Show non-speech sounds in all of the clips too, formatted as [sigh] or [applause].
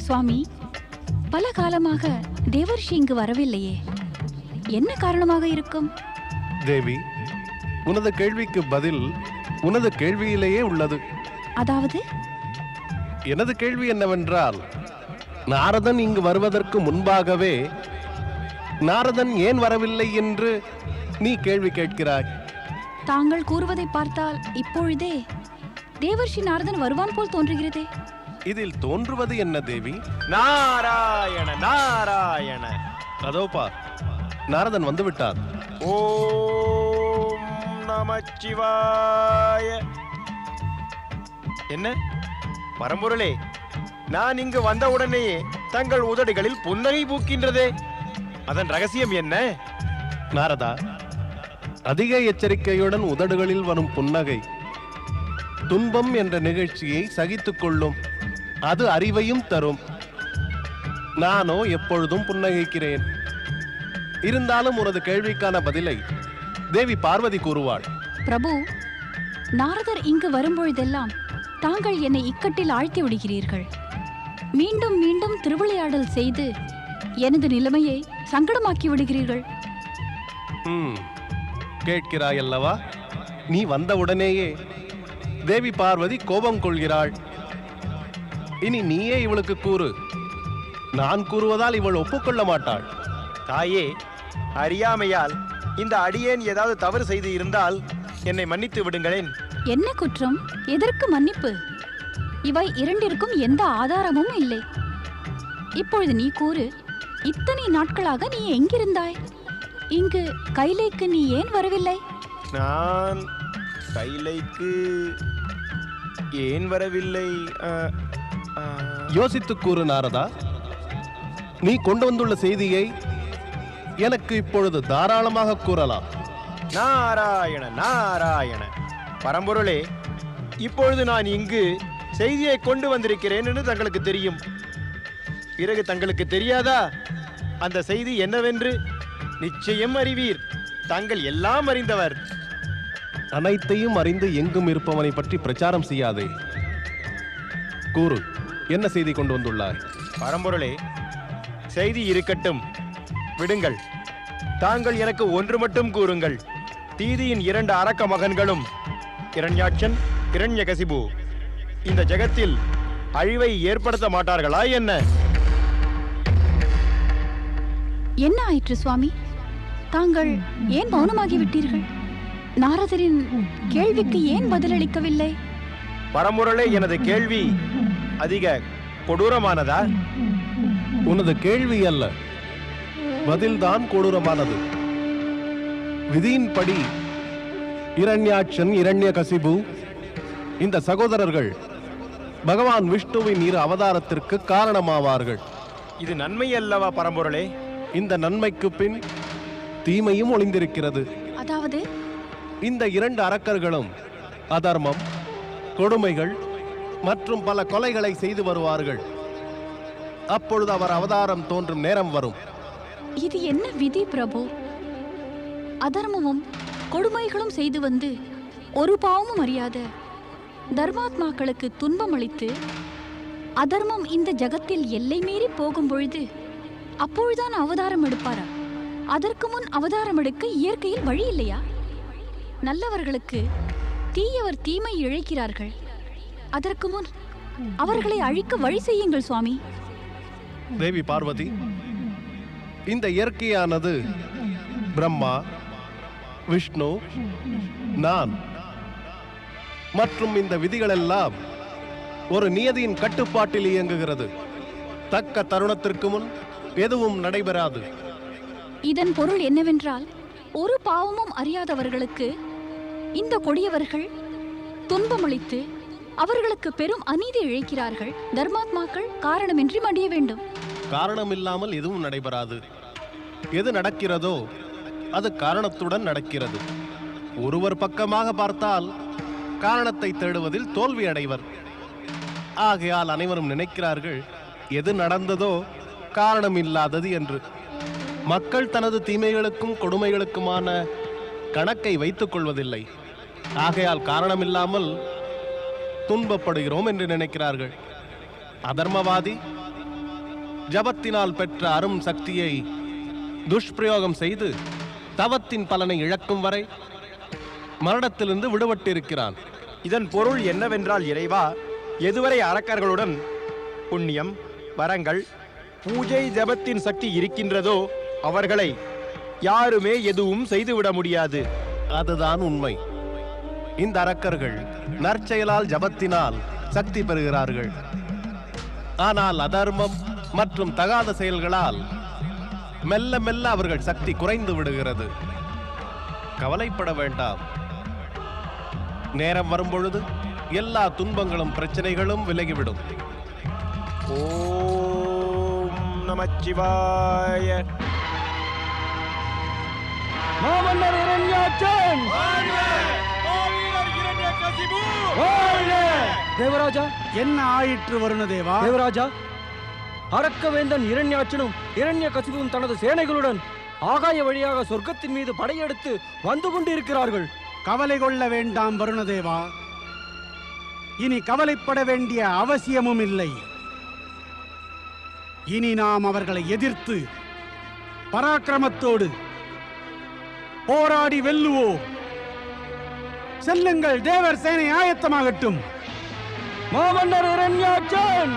சுவாமி பல காலமாக தேவர்ஷி இங்கு வரவில்லையே. என்ன காரணமாக இருக்கும்? தேவி உனது கேள்விக்கு பதில் உனது கேள்வியிலேயே உள்ளது. அதாவது? எனது கேள்வி என்னவென்றால் நாரதன் இங்கு வருவதற்கு முன்பாகவே நாரதன் ஏன் வரவில்லை என்று நீ கேள்வி கேட்கிறாய். தாங்கள் கூறுவதை பார்த்தால் இப்பொழுதே தேவர்ஷி நாரதன் வருவான் போல் தோன்றுகிறதே. இதில் தோன்றுவது என்ன தேவி? நாராயண நாராயண. அதோ பார் நாரதன் வந்து விட்டார் ஓம் நமச்சிவாய. என்ன? பரம்பொருளே நான் இங்கு வந்தவுடனேயே தங்கள் உதடுகளில் புன்னகை பூக்கின்றதே. அதன் ரகசியம் என்ன? நாரதா அதிக எச்சரிக்கையுடன் உதடுகளில் வரும் புன்னகை துன்பம் என்ற நிகழ்ச்சியை சகித்துக் கொள்ளும் அது அறிவையும் தரும். நானோ எப்பொழுதும் புன்னகைக்கிறேன். இருந்தாலும் உனது கேள்விக்கான பதிலை தேவி பார்வதி கூறுவாள். பிரபு நாரதர் இங்கு வரும்பொழுதெல்லாம் தாங்கள் என்னை இக்கட்டில் ஆழ்த்தி விடுகிறீர்கள். மீண்டும் மீண்டும் திருவிளையாடல் செய்து எனது நிலைமையை சங்கடமாக்கி விடுகிறீர்கள். கேட்கிறாய் அல்லவா? நீ வந்தவுடனேயே தேவி பார்வதி கோபம் கொள்கிறாள். இனி நீயே இவளுக்கு கூறு. நான் கூறுவதால் இவள் ஒப்புக்கொள்ள மாட்டாள். தாயே அறியாமையால் இந்த அடியேன் ஏதாவது தவறு செய்து இருந்தால் என்னை மன்னித்து விடுங்களேன். என்ன குற்றம்? எதற்கு மன்னிப்பு? இவை இரண்டிற்கும் எந்த ஆதாரமும் இல்லை. இப்பொழுது நீ கூறு இத்தனை நாட்களாக நீ எங்கிருந்தாய்? இங்கு கைலைக்கு நீ ஏன் வரவில்லை? நான் கைலைக்கு ஏன் வரவில்லை? யோசித்து கூறு நாரதா நீ கொண்டு வந்துள்ள செய்தியை எனக்கு இப்பொழுது தாராளமாக கூறலாம். நாராயண நாராயண பரம்பொருளே இப்பொழுது நான் இங்கு செய்தியை கொண்டு வந்திருக்கிறேன் என்று தங்களுக்கு தெரியும். பிறகு தங்களுக்கு தெரியாதா? அந்த செய்தி என்னவென்று? நிச்சயம் அறிவீர். தாங்கள் எல்லாம் அறிந்தவர். அனைத்தையும் அறிந்து எங்கும் இருப்பவனை பற்றி பிரச்சாரம் செய்யாதே. கூறு. என்ன செய்தி கொண்டு வந்துள்ளாய்? பரம்பொருளே செய்தி இருக்கட்டும். விடுங்கள். தாங்கள் எனக்கு ஒன்று மட்டும் கூறுங்கள். தீதியின் இரண்டு அரக்க மகன்களும் இரண்யாட்சன் இரண்யகசிபு. இந்த ஜெகத்தில் அழிவை ஏற்படுத்த மாட்டார்களா என்ன? என்ன ஆயிற்று சுவாமி? தாங்கள் ஏன் மௌனமாகி விட்டீர்கள்? நாரதரின் கேள்விக்கு ஏன் பதிலளிக்கவில்லை? பரம்பொருளே எனது கேள்வி அதிக கொடூரமானதா? உனது கேள்வி அல்ல. பதில்தான் கொடூரமானது. விதியின்படி இரண்யாட்சன் இரண்யகசிபு இந்த சகோதரர்கள் பகவான் விஷ்ணுவின் இரு அவதாரத்திற்கு காரணமாவார்கள். இது நன்மை அல்லவா பரம்பொருளே? இந்த நன்மைக்கு பின் தீமையும் ஒளிந்திருக்கிறது. அதாவது? இந்த இரண்டு அரக்கர்களும் அதர்மம் கொடுமைகள் மற்றும் பல கொலைகளை செய்து வருவார்கள். அப்பொழுது அவர் அவதாரம் தோன்றும் நேரம் வரும். இது என்ன விதி பிரபு? அதர்மமும் கொடுமைகளும் செய்து வந்து ஒரு பாவமும் அறியாத தர்மாத்மாக்களுக்கு துன்பம் அளித்து அதர்மம் இந்த ஜகத்தில் எல்லை மீறி போகும் பொழுது அப்பொழுதுதான் அவதாரம் எடுப்பாரா? அதற்கு முன் அவதாரம் எடுக்க இயற்கையில் வழி இல்லையா? நல்லவர்களுக்கு தீயவர் தீமை இழைக்கிறார்கள். அதற்கு முன் அவர்களை அழிக்க வழி செய்யுங்கள் சுவாமி. தேவி பார்வதி இந்த இயற்கையானது பிரம்மா விஷ்ணு நான் மற்றும் இந்த விதிகளெல்லாம் ஒரு நியதியின் கட்டுப்பாட்டில் இயங்குகிறது. தக்க தருணத்திற்கு முன் எதுவும் நடைபெறாது. இதன் பொருள் என்னவென்றால் ஒரு பாவமும் அறியாதவர்களுக்கு இந்த கொடியவர்கள் துன்பமளித்து அவர்களுக்கு பெரும் அநீதி இழைக்கிறார்கள். தர்மாத்மாக்கள் காரணமின்றி மடிய வேண்டும். காரணம் இல்லாமல் எதுவும் நடைபெறாது. எது நடக்கிறதோ அது காரணத்துடன் நடக்கிறது. ஒருவர் பக்கமாக பார்த்தால் காரணத்தை தேடுவதில் தோல்வி அடைவர். ஆகையால் அனைவரும் நினைக்கிறார்கள் எது நடந்ததோ காரணம் இல்லாதது என்று. மக்கள் தனது தீமைகளுக்கும் கொடுமைகளுக்குமான கணக்கை வைத்துக் கொள்வதில்லை. ஆகையால் காரணமில்லாமல் துன்பப்படுகிறோம் என்று நினைக்கிறார்கள். அதர்மவாதி ஜபத்தினால் பெற்ற அரும் சக்தியை துஷ்பிரயோகம் செய்து தவத்தின் பலனை இழக்கும் வரை மரணத்திலிருந்து விடுபட்டிருக்கிறான். இதன் பொருள் என்னவென்றால் இறைவா எதுவரை அரக்கர்களுடன் புண்ணியம் வரங்கள் பூஜை ஜபத்தின் சக்தி இருக்கின்றதோ அவர்களை யாருமே எதுவும் செய்துவிட முடியாது. அதுதான் உண்மை. இந்த அரக்கர்கள் நற்செயலால் ஜபத்தினால் சக்தி பெறுகிறார்கள். ஆனால் அதர்மம் மற்றும் தகாத செயல்களால் மெல்ல மெல்ல அவர்கள் சக்தி குறைந்து விடுகிறது. கவலைப்பட வேண்டாம். நேரம் வரும்பொழுது எல்லா துன்பங்களும் பிரச்சனைகளும் விலகிவிடும். ஓம் நமச்சிவாய. மாமன்னர் இரண்யாட்சன் தேவராஜா! என்ன ஆயிற்று வருணதேவா தேவராஜா! அரக்கவேந்தன் இரண்யாட்சனும் இரண்ய கசிவும் தனது சேனைகளுடன் ஆகாய வழியாக சொர்க்கத்தின் மீது படையெடுத்து வந்து கொண்டிருக்கிறார்கள். கவலை கொள்ள வேண்டாம் வருணதேவா இனி கவலைப்பட வேண்டிய அவசியமும் இல்லை. இனி நாம் அவர்களை எதிர்த்து பராக்கிரமத்தோடு போராடி வெல்லுவோம். செல்லுங்கள் தேவர் சேனை ஆயத்தமாகட்டும். மாமன்னர் இரண்யாட்சன்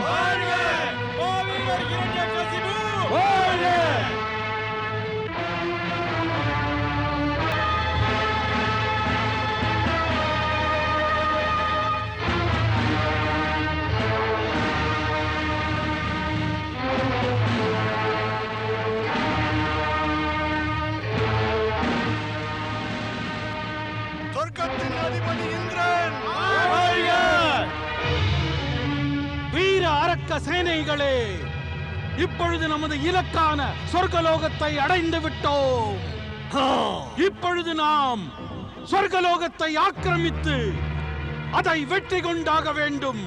வீர அரக்க சேனைகளே இப்பொழுது நமது இலக்கான சொர்க்கலோகத்தை அடைந்து விட்டோம். இப்பொழுது நாம் சொர்க்கலோகத்தை ஆக்கிரமித்து அதை வெற்றி கொண்டாக வேண்டும்.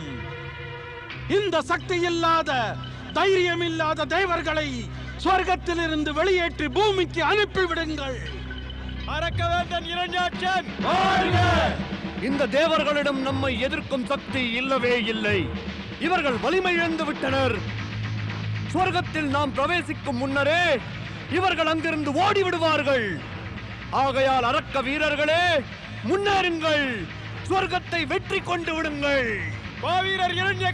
இந்த சக்தி இல்லாத தைரியம் இல்லாத தேவர்களை சொர்க்கத்திலிருந்து வெளியேற்றி பூமிக்கு அனுப்பிவிடுங்கள். அரக்கவேந்தன் இரண்டாட்சன் இந்த தேவர்களிடம் நம்மை எதிர்க்கும் சக்தி இல்லவே இல்லை இவர்கள் வலிமை இழந்து விட்டனர் சொர்க்கத்தில் நாம் பிரவேசிக்கும் முன்னரே இவர்கள் அங்கிருந்து ஓடி விடுவார்கள் ஆகையால் அரக்க வீரர்களே முன்னேறுங்கள் சொர்க்கத்தை வெற்றி கொண்டு விடுங்கள் மாவீரர் இரண்ய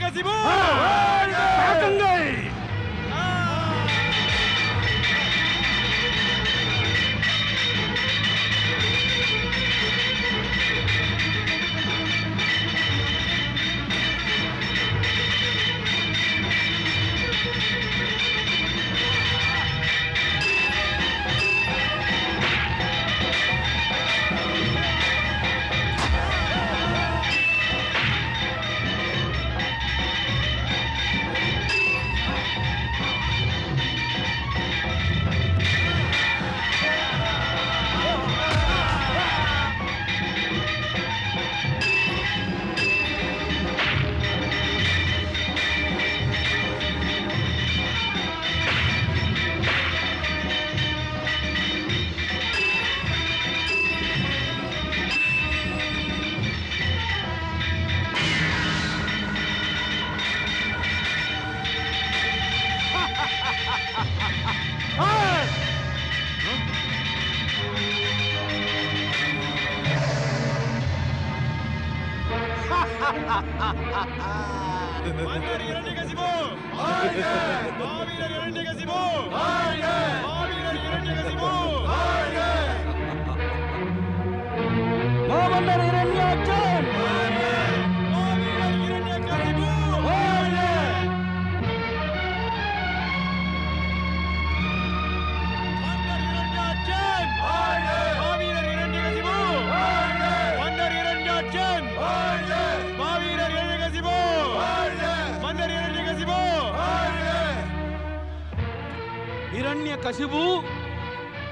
கசிபு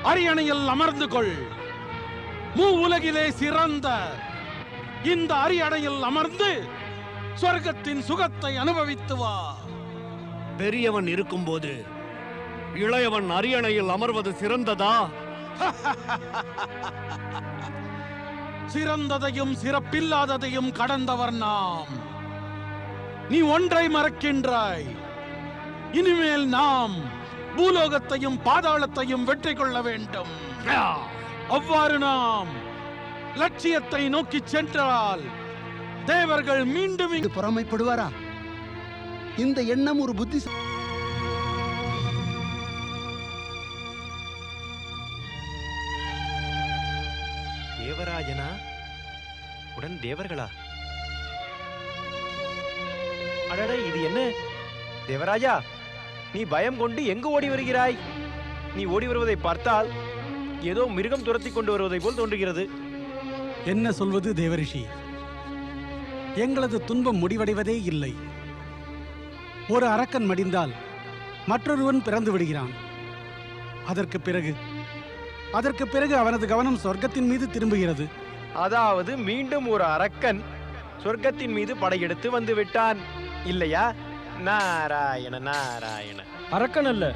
அரியணையில் அமர்ந்து கொள். மூ உலகிலே சிறந்த இந்த அரியணையில் அமர்ந்து சொர்க்கத்தின் சுகத்தை அனுபவித்து வா. பெரியவன் இருக்கும்போது இளையவன் அரியணையில் அமர்வது சிறந்ததா? [laughs] சிறந்ததையும் சிறப்பில்லாததையும் கடந்தவர் நாம். நீ ஒன்றை மறக்கின்றாய். இனிமேல் நாம் பூலோகத்தையும் பாதாளத்தையும் வெற்றி கொள்ள வேண்டும். அவ்வாறு நாம் லட்சியத்தை நோக்கி சென்றால் தேவர்கள் மீண்டும் இங்கு பொறாமைப்படுவாரா? இந்த எண்ணம் ஒரு புத்தி தேவராஜனா? உடன் தேவர்களா? அடடே இது என்ன? தேவராஜா நீ பயம் கொண்டு எங்கு ஓடி வருகிறாய்? நீ ஓடி வருவதை பார்த்தால் ஏதோ மிருகம் துரத்தி கொண்டு வருவதை போல் தோன்றுகிறது. என்ன சொல்வது தேவரிஷி? எங்களது துன்பம் முடிவடைவதே இல்லை. ஒரு அரக்கன் மடிந்தால் மற்றொருவன் பிறந்து விடுகிறான். அதற்கு பிறகு அதற்கு பிறகு அவனது கவனம் சொர்க்கத்தின் மீது திரும்புகிறது. அதாவது மீண்டும் ஒரு அரக்கன் சொர்க்கத்தின் மீது படையெடுத்து வந்து விட்டான். இல்லையா? நாராயண நாராயண. அரக்கன் அல்ல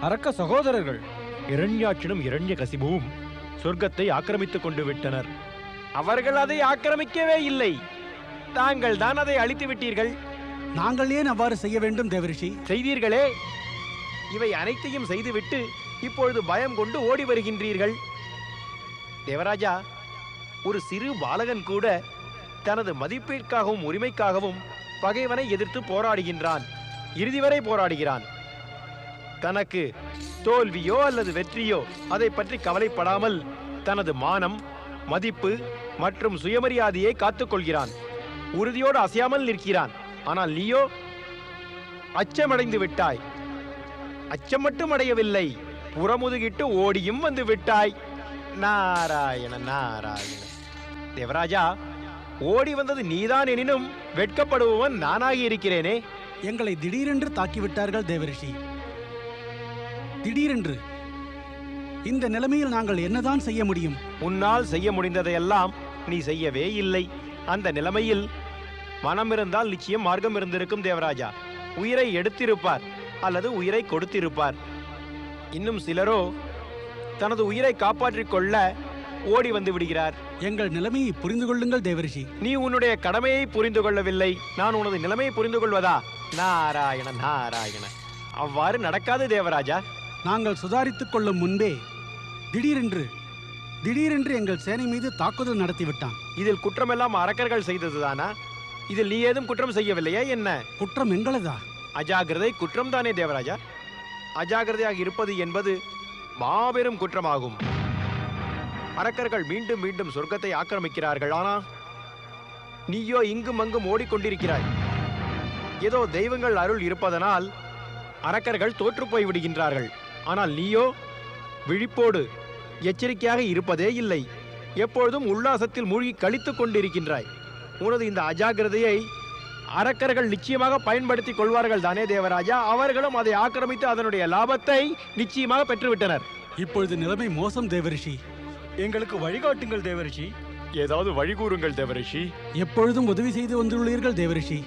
அரக்க சகோதரர்கள். இரண்யாட்சனும் இரண்ய கசிபுவும் சொர்க்கத்தை ஆக்கிரமித்துக் கொண்டு விட்டனர். அவர்கள் அதை ஆக்கிரமிக்கவே இல்லை. தாங்கள் தான் அதை அழித்து விட்டீர்கள். நாங்கள் ஏன் அவ்வாறு செய்ய வேண்டும் தேவரிஷி? செய்தீர்களே. இவை அனைத்தையும் செய்துவிட்டு இப்பொழுது பயம் கொண்டு ஓடி வருகின்றீர்கள். தேவராஜா ஒரு சிறு பாலகன் கூட தனது மதிப்பிற்காகவும் உரிமைக்காகவும் பகைவனை எதிர்த்து போராடுகின்றான். இறுதி வரை போராடுகிறான். தனக்கு தோல்வியோ அல்லது வெற்றியோ அதை பற்றி கவலைப்படாமல் தனது மானம் மதிப்பு மற்றும் சுயமரியாதையை காத்துக்கொள்கிறான் உறுதியோடு அசையாமல் நிற்கிறான். ஆனால் நீயோ அச்சமடைந்து விட்டாய். அச்சம் மட்டும் அடையவில்லை. புறமுதுகிட்டு ஓடியும் வந்து விட்டாய். நாராயண நாராயண. தேவராஜா ஓடி வந்தது நீதான் எனினும் வெட்கப்படுபவன் நானாகி இருக்கிறேனே. எங்களை திடீரென்று தாக்கிவிட்டார்கள் தேவரிஷி. திடீரென்று. இந்த நிலைமையில் நாங்கள் என்னதான் செய்ய முடியும்? உன்னால் செய்ய முடிந்ததையெல்லாம் நீ செய்யவே இல்லை. அந்த நிலைமையில் மனம் இருந்தால் நிச்சயம் மார்க்கம் இருந்திருக்கும் தேவராஜா. உயிரை எடுத்திருப்பார் அல்லது உயிரை கொடுத்திருப்பார். இன்னும் சிலரோ தனது உயிரை காப்பாற்றிக் கொள்ள ஓடி வந்து விடுகிறார். எங்கள் நிலைமையை புரிந்து கொள்ளுங்கள் தேவரிஷி. நீ உன்னுடைய கடமையை புரிந்து கொள்ளவில்லை. நான் உனது நிலைமையை புரிந்து கொள்வதா? நாராயண நாராயண. அவ்வாறு நடக்காது தேவராஜா. நாங்கள் சுதாரித்துக் கொள்ளும் முன்பே திடீரென்று திடீரென்று எங்கள் சேனை மீது தாக்குதல் நடத்திவிட்டான். இதில் குற்றமெல்லாம் அரக்கர்கள் செய்ததுதானா? இதில் நீ ஏதும் குற்றம் செய்யவில்லையா? என்ன? குற்றம் எங்களதா? அஜாகிரதை குற்றம் தானே தேவராஜா? அஜாகிரதையாக இருப்பது என்பது மாபெரும் குற்றமாகும். அரக்கர்கள் மீண்டும் மீண்டும் சொர்க்கத்தை ஆக்கிரமிக்கிறார்கள். ஆனா நீயோ இங்கும் அங்கும் ஓடிக்கொண்டிருக்கிறாய். ஏதோ தெய்வங்கள் அருள் இருப்பதனால் அரக்கர்கள் தோற்று போய் விடுகின்றார்கள். ஆனால் நீயோ விழிப்போடு எச்சரிக்கையாக இருப்பதே இல்லை. எப்பொழுதும் உல்லாசத்தில் மூழ்கி கழித்துக் கொண்டிருக்கின்றாய். உனது இந்த அஜாகிரதையை அரக்கர்கள் நிச்சயமாக பயன்படுத்திக் கொள்வார்கள் தானே தேவராஜா? அவர்களும் அதை ஆக்கிரமித்து அதனுடைய லாபத்தை நிச்சயமாக பெற்றுவிட்டனர். இப்பொழுது நிலைமை மோசம் தேவரிஷி. எங்களுக்கு வழிகாட்டுங்கள் தேவரிஷி. ஏதாவது வழி கூறுங்கள் தேவரிஷி. எப்பொழுதும் உதவி செய்து வந்துள்ளீர்கள் தேவரிஷி.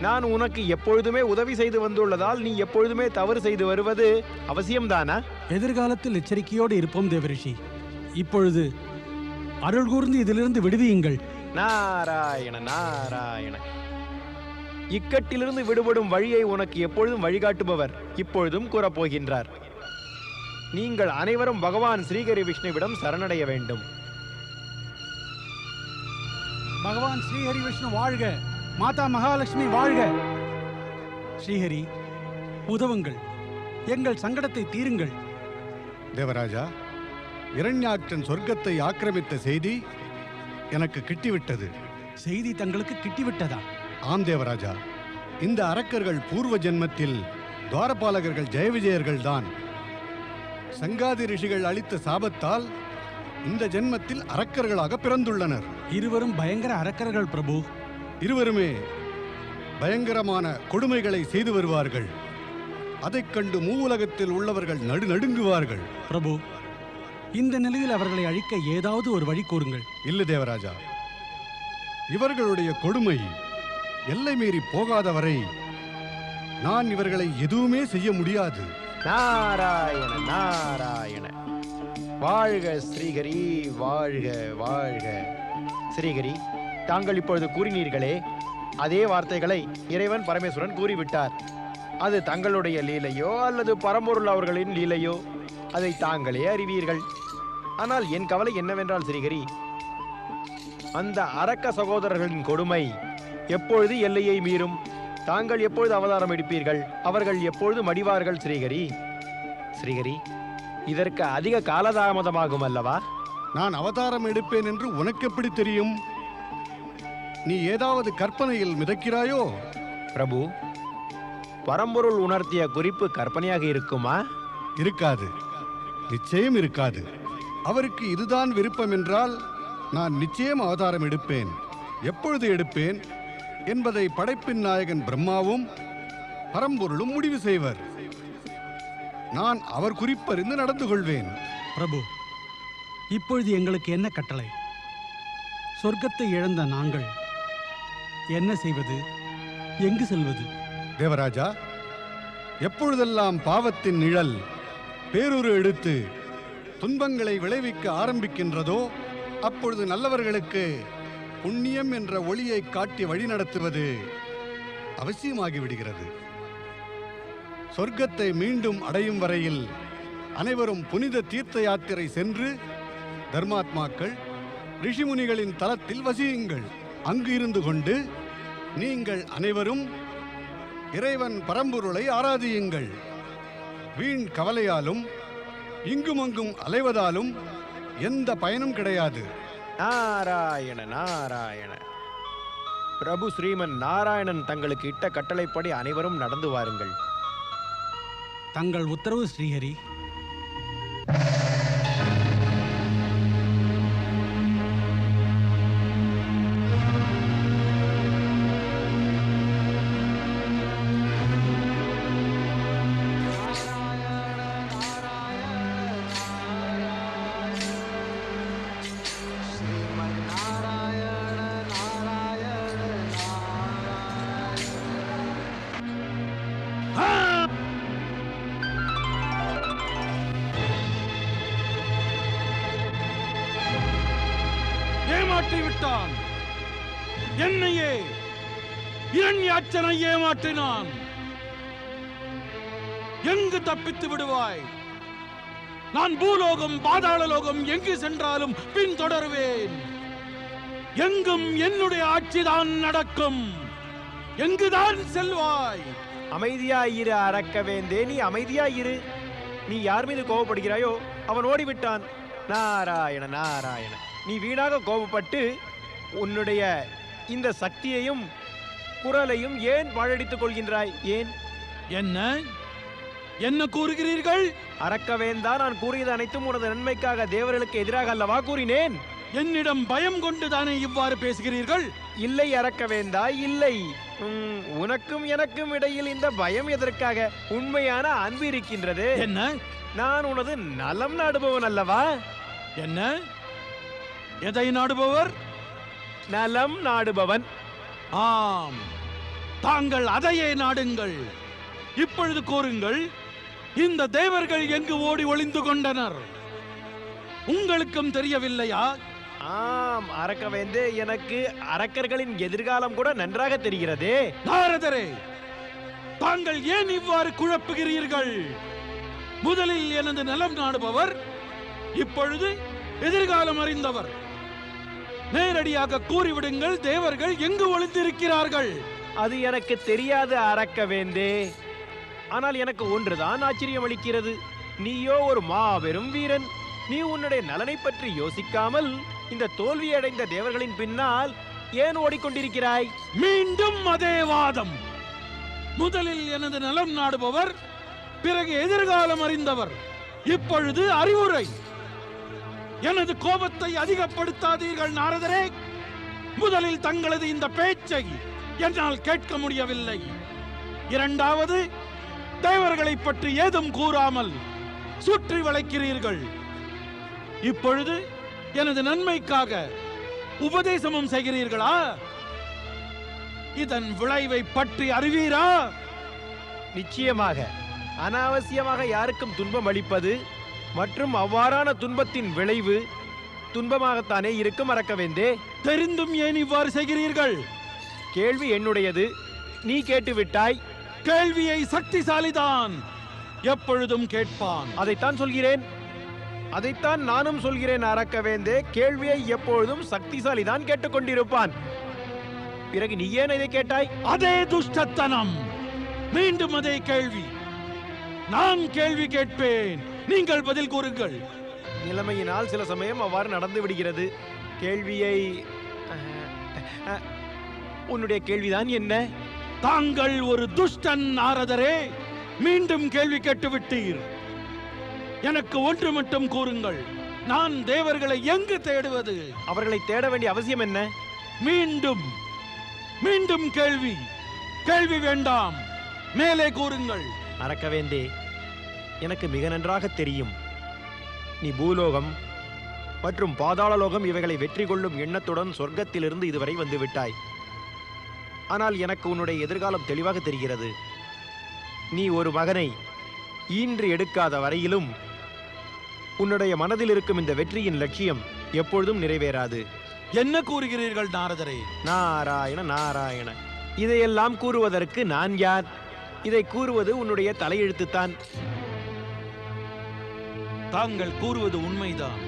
நான் உனக்கு எப்பொழுதுமே உதவி செய்து வந்துள்ளதால் நீ எப்பொழுதுமே தவறு செய்து வருவது அவசியம்தானா? எதிர்காலத்தில் எச்சரிக்கையோடு இருப்போம் தேவரிஷி. இப்பொழுது அருள் கூர்ந்து இதிலிருந்து விடுவியுங்கள். நாராயண நாராயண. இக்கட்டிலிருந்து விடுபடும் வழியை உனக்கு எப்பொழுதும் வழிகாட்டுபவர். இப்பொழுதும் கூறப்போகின்றார். நீங்கள் அனைவரும் பகவான் ஸ்ரீகரி விஷ்ணுவிடம் சரணடைய வேண்டும். பகவான் ஸ்ரீஹரி விஷ்ணு வாழ்க. மாதா மகாலட்சுமி வாழ்க. ஸ்ரீஹரி உதவுங்கள். எங்கள் சங்கடத்தை தீருங்கள். தேவராஜா இரண்யாட்சன் சொர்க்கத்தை ஆக்கிரமித்த செய்தி எனக்கு கிட்டிவிட்டது. செய்தி தங்களுக்கு கிட்டிவிட்டதா? ஆம் தேவராஜா இந்த அரக்கர்கள் பூர்வ ஜென்மத்தில் துவாரபாலகர்கள் ஜெயவிஜயர்கள் தான் சங்காதி ரிஷிகள் அளித்த சாபத்தால் இந்த ஜென்மத்தில் அரக்கர்களாக பிறந்துள்ளனர். இருவரும் பயங்கர அரக்கர்கள் பிரபு. இருவருமே பயங்கரமான கொடுமைகளை செய்து வருவார்கள். அதைக் கண்டு மூவுலகத்தில் உள்ளவர்கள் நடுநடுங்குவார்கள் பிரபு இந்த நிலையில் அவர்களை அழிக்க ஏதாவது ஒரு வழி கூறுங்கள். இல்ல தேவராஜா. இவர்களுடைய கொடுமை எல்லை மீறி போகாதவரை நான் இவர்களை எதுவுமே செய்ய முடியாது. நாராயண நாராயண. வாழ்க ஸ்ரீகரி வாழ்க வாழ்க. ஸ்ரீகரி தாங்கள் இப்பொழுது கூறினீர்களே அதே வார்த்தைகளை இறைவன் பரமேஸ்வரன் கூறிவிட்டார். அது தங்களுடைய லீலையோ அல்லது பரம்பொருள் அவர்களின் லீலையோ? அதை தாங்களே அறிவீர்கள். ஆனால் என் கவலை என்னவென்றால் ஸ்ரீகரி அந்த அரக்க சகோதரர்களின் கொடுமை எப்பொழுது எல்லையை மீறும்? தாங்கள் எப்பொழுது அவதாரம் எடுப்பீர்கள்? அவர்கள் எப்பொழுது மடிவார்கள் ஸ்ரீஹரி ஸ்ரீஹரி இதற்கு அதிக காலதாமதமாகும் அல்லவா? நான் அவதாரம் எடுப்பேன் என்று உனக்கு எப்படி தெரியும்? நீ ஏதாவது கற்பனையில் மிதக்கிறாயோ? பிரபு பரம்பொருள் உணர்த்திய குறிப்பு கற்பனையாக இருக்குமா? இருக்காது. நிச்சயம் இருக்காது. அவருக்கு இதுதான் விருப்பம் என்றால் நான் நிச்சயம் அவதாரம் எடுப்பேன். எப்பொழுது எடுப்பேன்? என்பதை படைப்பின் நாயகன் பிரம்மாவும் பரம்பொருளும் முடிவு செய்வர். நான் அவர் குறிப்பறிந்து நடந்து கொள்வேன். பிரபு இப்பொழுது எங்களுக்கு என்ன கட்டளை? சொர்க்கத்தை இழந்த நாங்கள் என்ன செய்வது? எங்கு செல்வது? தேவராஜா எப்பொழுதெல்லாம் பாவத்தின் நிழல் பேருரு எடுத்து துன்பங்களை விளைவிக்க ஆரம்பிக்கின்றதோ அப்பொழுது நல்லவர்களுக்கு புண்ணியம் என்ற ஒளியை காட்டி வழிநடத்துவது நடத்துவது அவசியமாகிவிடுகிறது. சொர்க்கத்தை மீண்டும் அடையும் வரையில் அனைவரும் புனித தீர்த்த யாத்திரை சென்று தர்மாத்மாக்கள் ரிஷிமுனிகளின் தலத்தில் வசியுங்கள். அங்கு இருந்து கொண்டு நீங்கள் அனைவரும் இறைவன் பரம்பொருளை ஆராதியுங்கள். வீண் கவலையாலும் இங்குமங்கும் அலைவதாலும் எந்த பயனும் கிடையாது. நாராயண நாராயண. பிரபு ஸ்ரீமன் நாராயணன் தங்களுக்கு இட்ட கட்டளைப்படி அனைவரும் நடந்து வாருங்கள். தங்கள் உத்தரவு ஸ்ரீஹரி. ஏமாற்றி விட்டான். என்னையே இரண்யாச்சனை ஏமாற்றினான் எங்கு தப்பித்து விடுவாய்? நான் பூலோகம் பாதாள லோகம் எங்கு சென்றாலும் பின்தொடருவேன் எங்கும் என்னுடைய ஆட்சிதான் நடக்கும். எங்குதான் செல்வாய்? அமைதியாயிரு அறக்கவேந்தே நீ அமைதியாயிரு நீ யார் மீது கோபப்படுகிறாயோ அவன் ஓடிவிட்டான். நாராயண நாராயண. நீ வீணாக கோபப்பட்டு உன்னுடைய இந்த சக்தியையும் குரலையும் ஏன் பாழடித்துக் கொள்கின்றாய்? ஏன்? என்ன? என்ன கூறுகிறீர்கள்? அரக்கவேந்தா நான் கூறியது அனைத்தும் உனது நன்மைக்காக தேவர்களுக்கு எதிராக அல்லவா கூறினேன்? என்னிடம் பயம் கொண்டுதானே இவ்வாறு பேசுகிறீர்கள்? இல்லை அரக்கவேந்தா இல்லை. உம், உனக்கும் எனக்கும் இடையில் இந்த பயம் எதற்காக? உண்மையான அன்பு இருக்கின்றது. என்ன? நான் உனது நலம் நாடுபவன் அல்லவா? என்ன? எதை நாடுபவர்? நலம் நாடுபவன். ஆம். தாங்கள் அதையே நாடுங்கள். இப்பொழுது கூறுங்கள் இந்த தேவர்கள் எங்கு ஓடி ஒளிந்து கொண்டனர்? உங்களுக்கும் தெரியவில்லையா? ஆம் அரக்கவேந்தே எனக்கு அரக்கர்களின் எதிர்காலம் கூட நன்றாக தெரிகிறதே. நாரதரே தாங்கள் ஏன் இவ்வாறு குழப்புகிறீர்கள்? முதலில் எனது நலம் நாடுபவர் இப்பொழுது எதிர்காலம் அறிந்தவர். நேரடியாக கூறிவிடுங்கள் தேவர்கள் எங்கு ஒளிந்திருக்கிறார்கள்? அது எனக்கு தெரியாது அரக்கவேந்தே. ஆனால் எனக்கு ஒன்றுதான் ஆச்சரியம் அளிக்கிறது. நீயோ ஒரு மாபெரும் வீரன். நீ உன்னுடைய நலனை பற்றி யோசிக்காமல் இந்த தோல்வியடைந்த தேவர்களின் பின்னால் ஏன் ஓடிக்கொண்டிருக்கிறாய்? மீண்டும் அதே வாதம். முதலில் எனது நலம் நாடுபவர் பிறகு எதிர்காலம் அறிந்தவர். இப்பொழுது அறிவுரை. எனது கோபத்தை அதிகப்படுத்தாதீர்கள் நாரதரே. முதலில் தங்களது இந்த பேச்சை என்னால் கேட்க முடியவில்லை. இரண்டாவது தேவர்களை பற்றி ஏதும் கூறாமல் சுற்றி வளைக்கிறீர்கள். இப்பொழுது எனது நன்மைக்காக உபதேசமும் செய்கிறீர்களா? இதன் விளைவை பற்றி அறிவீரா? நிச்சயமாக. அனாவசியமாக யாருக்கும் துன்பம் அளிப்பது மற்றும் அவ்வாறான துன்பத்தின் விளைவு துன்பமாகத்தானே இருக்கும் அரக்கவேந்தே தெரிந்தும் ஏன் இவ்வாறு செய்கிறீர்கள்? கேள்வி என்னுடையது. நீ கேட்டு விட்டாய் கேள்வியை சக்திசாலிதான். எப்பொழுதும் கேட்பான். அதைத்தான் சொல்கிறேன். அதைத்தான் நானும் சொல்கிறேன் அரக்கவேந்தே கேள்வியை எப்பொழுதும் சக்திசாலி தான் கேட்டுக்கொண்டிருப்பான். பிறகு நீ ஏன் இதை கேட்டாய்? அதே துஷ்டத்தனம். மீண்டும் அதே கேள்வி. நான் கேள்வி கேட்பேன். நீங்கள் பதில் கூறுங்கள். நிலைமையினால் சில சமயம் அவ்வாறு நடந்து விடுகிறது. கேள்வியை உன்னுடைய கேள்விதான் என்ன? தாங்கள் ஒரு துஷ்டன் நாரதரே மீண்டும் கேள்வி கேட்டுவிட்டீர். எனக்கு ஒன்று மட்டும் கூறுங்கள். நான் தேவர்களை எங்கு தேடுவது? அவர்களை தேட வேண்டிய அவசியம் என்ன? மீண்டும் மீண்டும் கேள்வி. கேள்வி வேண்டாம். மேலே கூறுங்கள். அரக்கவேந்தே எனக்கு மிக நன்றாக தெரியும். நீ பூலோகம் மற்றும் பாதாளலோகம் இவைகளை வெற்றி கொள்ளும் எண்ணத்துடன் சொர்க்கத்திலிருந்து இதுவரை வந்து விட்டாய் ஆனால் எனக்கு உன்னுடைய எதிர்காலம் தெளிவாக தெரிகிறது. நீ ஒரு மகனை ஈன்று எடுக்காத வரையிலும் உன்னுடைய மனதில் இருக்கும் இந்த வெற்றியின் லட்சியம் எப்பொழுதும் நிறைவேறாது. என்ன கூறுகிறீர்கள் நாரதரே? நாராயண நாராயண. இதையெல்லாம் கூறுவதற்கு நான் யார்? இதை கூறுவது உன்னுடைய தலையெழுத்துத்தான். தாங்கள் கூறுவது உண்மைதான்.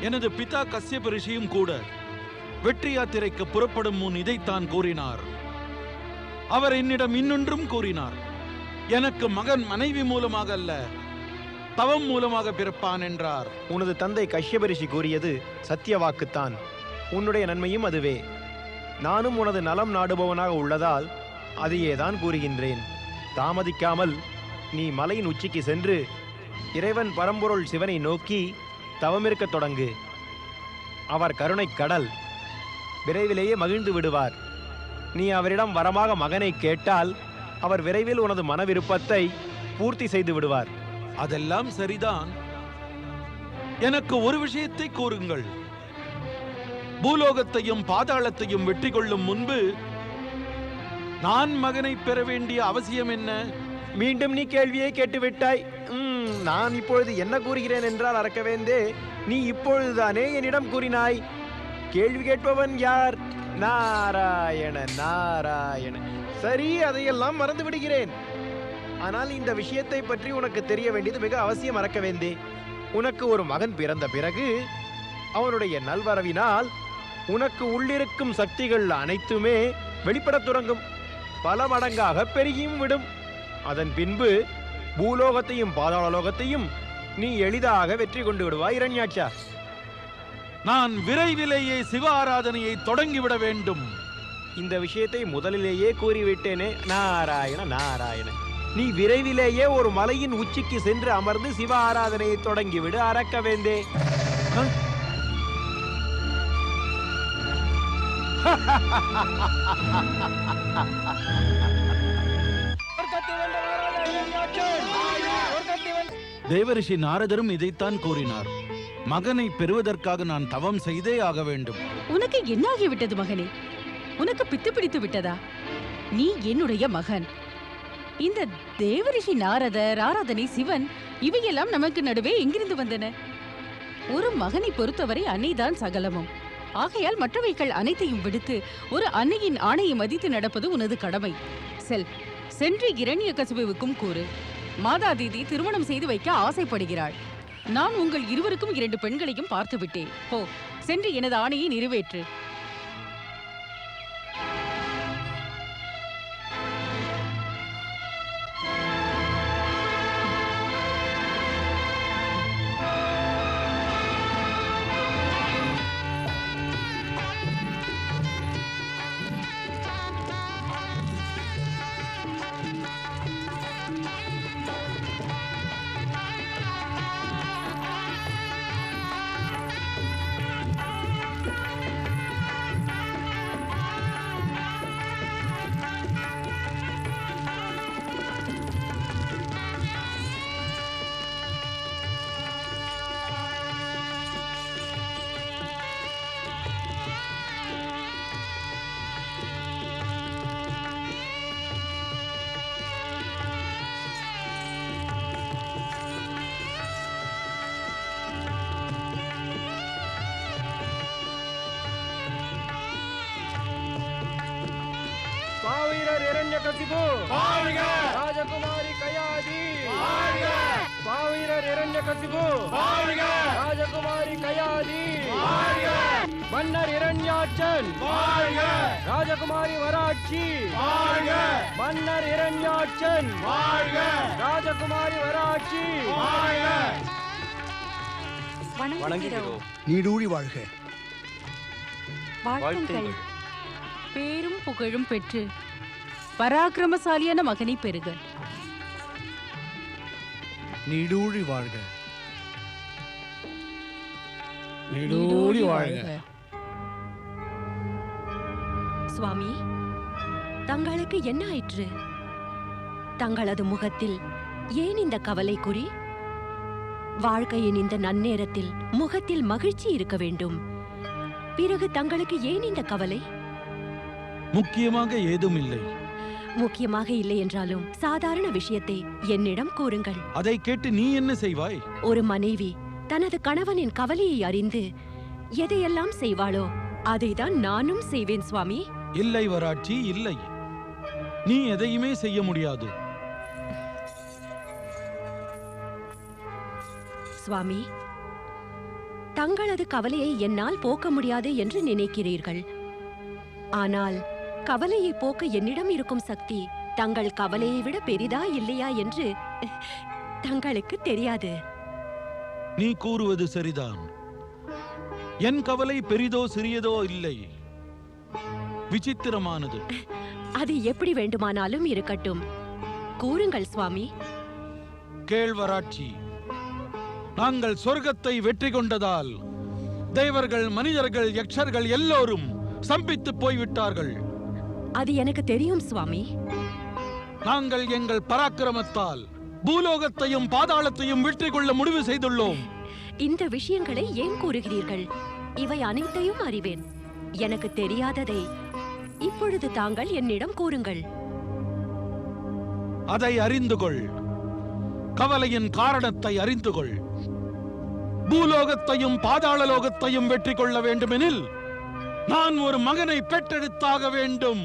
எனது பிதா கசியப ரிஷியும் கூட வெற்றி யாத்திரைக்கு புறப்படும் முன் இதைத்தான் கூறினார். அவர் என்னிடம் இன்னொன்றும் கூறினார். எனக்கு மகன் மனைவி மூலமாக அல்ல தவம் மூலமாக பிறப்பான் என்றார். உனது தந்தை கஷ்யபரிஷி கூறியது சத்திய வாக்குத்தான். உன்னுடைய நன்மையும் அதுவே. நானும் உனது நலம் நாடுபவனாக உள்ளதால் அதையே தான் கூறுகின்றேன். தாமதிக்காமல் நீ மலையின் உச்சிக்கு சென்று இறைவன் பரம்பொருள் சிவனை நோக்கி தவமிருக்கத் தொடங்கு. அவர் கருணை கடல் விரைவிலேயே மகிழ்ந்து விடுவார். நீ அவரிடம் வரமாக மகனை கேட்டால் அவர் விரைவில் உனது மன விருப்பத்தை பூர்த்தி செய்து விடுவார். அதெல்லாம் சரிதான். எனக்கு ஒரு விஷயத்தை கூறுங்கள். பூலோகத்தையும் பாதாளத்தையும் வெற்றி கொள்ளும் முன்பு நான் மகனை பெற வேண்டிய அவசியம் என்ன? மீண்டும் நீ கேள்வியை கேட்டுவிட்டாய். ம், நான் இப்பொழுது என்ன கூறுகிறேன் என்றால் அரக்கவேந்தே நீ இப்பொழுதுதானே என்னிடம் கூறினாய்? கேள்வி கேட்பவன் யார்? நாராயண நாராயண. சரி அதையெல்லாம் மறந்து விடுகிறேன் ஆனால் இந்த விஷயத்தை பற்றி உனக்கு தெரிய வேண்டியது மிக அவசியம் அரக்கவேந்தே. உனக்கு ஒரு மகன் பிறந்த பிறகு அவனுடைய நல்வரவினால் உனக்கு உள்ளிருக்கும் சக்திகள் அனைத்துமே வெளிப்படத் தொடங்கும். பல மடங்காக பெருகியும் விடும். அதன் பின்பு பூலோகத்தையும் பாதாளலோகத்தையும் நீ எளிதாக வெற்றி கொண்டு விடுவாய் இரண்யாட்சா நான் விரைவிலேயே சிவ ஆராதனையை தொடங்கிவிட வேண்டும். இந்த விஷயத்தை முதலிலேயே கூறிவிட்டேனே நாராயண நாராயண. நீ விரைவிலேயே ஒரு மலையின் உச்சிக்கு சென்று அமர்ந்து சிவ ஆராதனையை தொடங்கிவிடு அரக்கவேந்தே அஹ்? [laughs] தேவரிஷி நாரதரும் இதைத்தான் கூறினார். மகனை பெறுவதற்காக நான் தவம் செய்தே ஆக வேண்டும். உனக்கு என்னாகிவிட்டது மகனே? உனக்கு பித்து பிடித்து விட்டதா? நீ என்னுடைய மகன். இந்த தேவரிஷி நாரதர் ஆராதனை சிவன் இவையெல்லாம் நமக்கு நடுவே எங்கிருந்து வந்தன? ஒரு மகனை பொறுத்தவரை அன்னைதான் சகலமும். ஆகையால் மற்றவைகள் அனைத்தையும் விடுத்து ஒரு அன்னையின் ஆணையை மதித்து நடப்பது உனது கடமை. செல். சென்று இரணிய கசுபுவுக்கும் கூறு மாதாதீதி திருமணம் செய்து வைக்க ஆசைப்படுகிறாள். நான் உங்கள் இருவருக்கும் இரண்டு பெண்களையும் பார்த்து விட்டேன் போ சென்று எனது ஆணையை நிறைவேற்று. மன்னர் இரண்யகசிபு. ராஜகுமாரி கயாதி. பாவீரர் இரண்யகசிபு. ராஜகுமாரி கயாதி. மன்னர் இரண்யாட்சன். ராஜகுமாரி வராட்சி. மன்னர் இரண்யாட்சன். ராஜகுமாரி வராட்சி. வணங்குகிறோம். நீடூழி வாழ்க. வாழ்த்துங்கள். பேரும் புகழும் பெற்று பராக்கிரமசாலியான மகனை பெறுக. நீடூழி வாழ்க. நீடூழி வாழ்க. சுவாமி தங்களுக்கு என்ன ஆயிற்று? தங்களது முகத்தில் ஏன் இந்த கவலை குறி? வாழ்க்கையின் இந்த நன்னேரத்தில் முகத்தில் மகிழ்ச்சி இருக்க வேண்டும். பிறகு தங்களுக்கு ஏன் இந்த கவலை? முக்கியமாக ஏதும் இல்லை முக்கியமாக இல்லை என்றாலும் சாதாரண விஷயத்தை என்னிடம் கூறுங்கள். அதை கேட்டு நீ என்ன செய்வாய்? ஒரு மனைவி தனது கணவனின் கவலையை அறிந்து எதையெல்லாம் செய்வாளோ அதைதான் நானும் செய்வேன் சுவாமி. இல்லை வராட்சி இல்லை. நீ எதையுமே செய்ய முடியாது. சுவாமி தங்களது கவலையை என்னால் போக்க முடியாது என்று நினைக்கிறீர்கள். ஆனால் கவலையை போக்க என்னிடம் இருக்கும் சக்தி தங்கள் கவலையை விட பெரிதா இல்லையா என்று தங்களுக்கு தெரியாது. நீ கூறுவது சரிதான். என் கவலை பெரிதோ சிறியதோ இல்லை. விசித்திரமானது. அது எப்படி வேண்டுமானாலும் இருக்கட்டும். கூறுங்கள் சுவாமி. கேழ்வராட்சி நாங்கள் சொர்க்கத்தை வெற்றி கொண்டதால் தேவர்கள் மனிதர்கள் யக்ஷர்கள் எல்லோரும் சம்பித்து போய்விட்டார்கள். அது எனக்கு தெரியும் சுவாமி. நாங்கள் எங்கள் பராக்கிரமத்தால் பூலோகத்தையும் பாதாளத்தையும் வெற்றி கொள்ள முடிவு செய்துள்ளோம். இந்த விஷயங்களை ஏன் கூறுகிறீர்கள்? இவை அனைத்தையும் அறிவேன். எனக்கு தெரியாததை இப்பொழுது தாங்கள் என்னிடம் கூறுங்கள். அதை அறிந்து கொள். கவலையின் காரணத்தை அறிந்து கொள். பூலோகத்தையும் பாதாள லோகத்தையும் வெற்றி கொள்ள வேண்டுமெனில் நான் ஒரு மகனை பெற்றெடுத்தாக வேண்டும்.